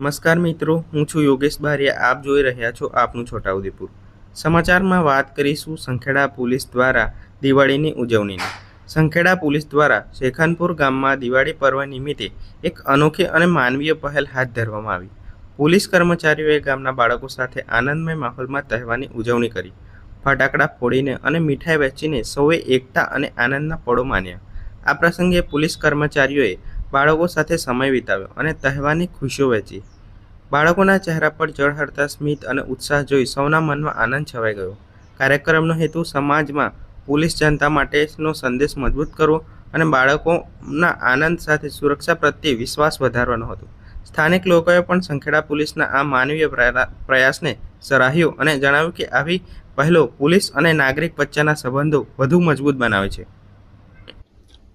નમસ્કાર મિત્રો, હું છું યોગેશ બારિયા. આપ જોઈ રહ્યા છો આપનું છોટાઉદેપુર. સમાચારમાં વાત કરીશું સંખેડા પોલીસ દ્વારા દિવાળીની ઉજવણીની. સંખેડા પોલીસ દ્વારા શેખાનપુર ગામમાં દિવાળી પર્વ નિમિત્તે એક અનોખી અને માનવીય પહેલ હાથ ધરવામાં આવી. પોલીસ કર્મચારીઓએ ગામના બાળકો સાથે આનંદમય માહોલમાં તહેવારની ઉજવણી કરી. ફટાકડા ફોડીને અને મીઠાઈ વહેંચીને સૌએ એકતા અને આનંદના પળો માન્યા. આ પ્રસંગે પોલીસ કર્મચારીઓએ બાળકો સાથે સમય વિતાવ્યો અને તહેવારની ખુશીઓ વહેંચી. બાળકોના ચહેરા પર ઝળહળતા સ્મિત અને ઉત્સાહ જોઈ સૌના મનમાં આનંદ છવાઈ ગયો. કાર્યક્રમનો હેતુ સમાજમાં પોલીસ જનતા માટેનો સંદેશ મજબૂત કરવો અને બાળકોના આનંદ સાથે સુરક્ષા પ્રત્યે વિશ્વાસ વધારવાનો હતો. સ્થાનિક લોકોએ પણ સંખેડા પોલીસના આ માનવીય પ્રયા- પ્રયાસને સરાહ્યો અને જણાવ્યું કે આવી પહેલો પોલીસ અને નાગરિક વચ્ચેના સંબંધો વધુ મજબૂત બનાવે છે.